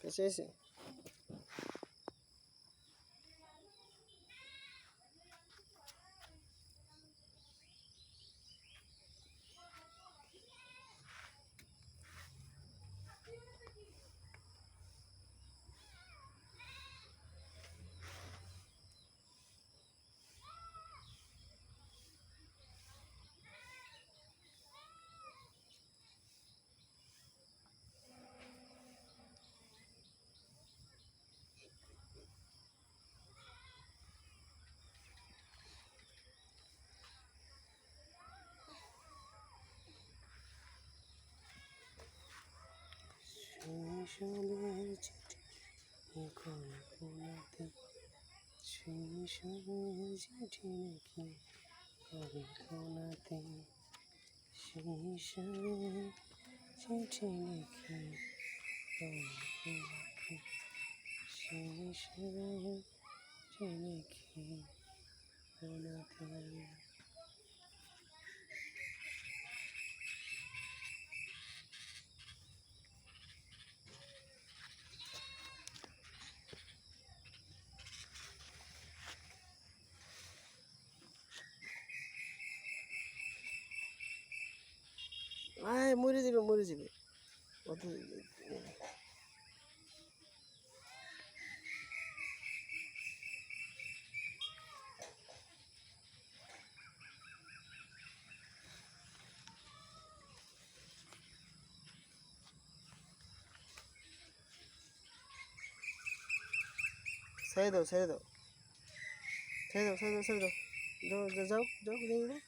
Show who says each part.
Speaker 1: que কল্পনাতে শৈশবের চিঠি নাকি কল্পনাতে শৈশবের চিঠি নাকি কল্পনাতে শৈশবের চিঠি নাকি কল্পনাতে আয়, মরে যাবে মরে যাবে। অত ছেড়ে দাও ছেড়ে দাও। ছেড়ে দাও ছেড়ে দাও ছেড়ে দাও যাও যাও যাও।